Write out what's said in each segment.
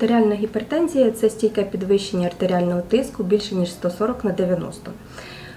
Артеріальна гіпертензія це стійке підвищення артеріального тиску більше ніж 140 на 90.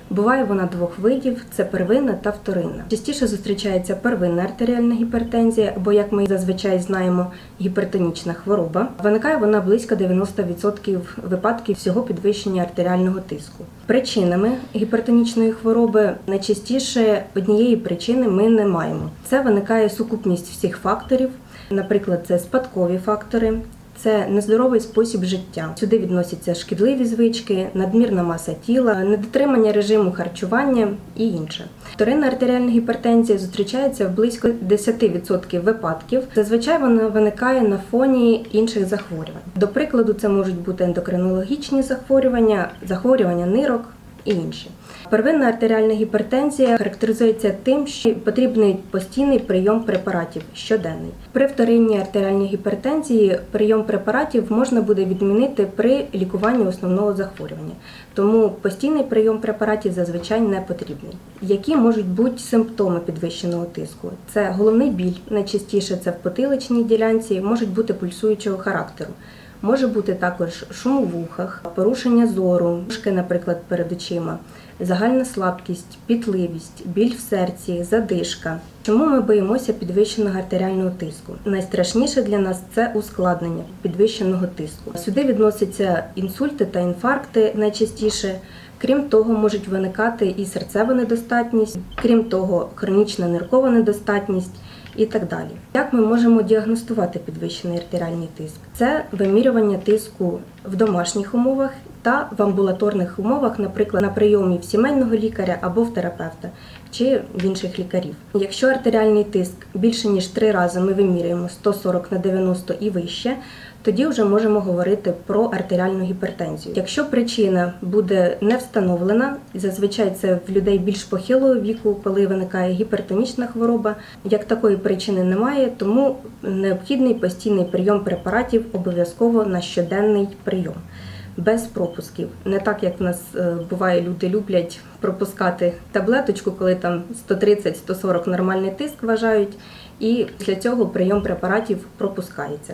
Буває вона двох видів: це первинна та вторинна. Частіше зустрічається первинна артеріальна гіпертензія, або як ми зазвичай знаємо, гіпертонічна хвороба. Виникає вона близько 90% випадків всього підвищення артеріального тиску. Причинами гіпертонічної хвороби найчастіше однієї причини ми не маємо. Це виникає сукупність всіх факторів, наприклад, це спадкові фактори. Це нездоровий спосіб життя. Сюди відносяться шкідливі звички, надмірна маса тіла, недотримання режиму харчування і інше. Вторинна артеріальна гіпертензія зустрічається в близько 10% випадків. Зазвичай вона виникає на фоні інших захворювань. До прикладу, це можуть бути ендокринологічні захворювання, захворювання нирок і інші. Первинна артеріальна гіпертензія характеризується тим, що потрібний постійний прийом препаратів щоденний. При вторинній артеріальній гіпертензії прийом препаратів можна буде відмінити при лікуванні основного захворювання, тому постійний прийом препаратів зазвичай не потрібний. Які можуть бути симптоми підвищеного тиску? Це головний біль, найчастіше це в потиличній ділянці, можуть бути пульсуючого характеру. Може бути також шум у вухах, порушення зору, мушки, наприклад, перед очима, загальна слабкість, пітливість, біль в серці, задишка. Чому ми боїмося підвищеного артеріального тиску? Найстрашніше для нас це ускладнення підвищеного тиску. Сюди відносяться інсульти та інфаркти найчастіше. Крім того, можуть виникати і серцева недостатність, крім того, хронічна ниркова недостатність і так далі. Як ми можемо діагностувати підвищений артеріальний тиск? Це вимірювання тиску в домашніх умовах та в амбулаторних умовах, наприклад, на прийомі в сімейного лікаря або в терапевта чи в інших лікарів. Якщо артеріальний тиск більше ніж три рази ми вимірюємо 140 на 90 і вище, тоді вже можемо говорити про артеріальну гіпертензію. Якщо причина буде не встановлена, зазвичай це в людей більш похилого віку, коли виникає гіпертонічна хвороба, як такої причини немає, тому необхідний постійний прийом препаратів обов'язково на щоденний прийом. Без пропусків, не так як в нас е, буває, люди люблять пропускати таблеточку, коли там 130-140 нормальний тиск вважають, і після цього прийом препаратів пропускається.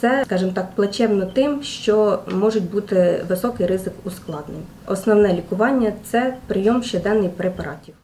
Це, скажімо так, плачевно тим, що можуть бути високий ризик ускладнень. Основне лікування це прийом щоденний препаратів.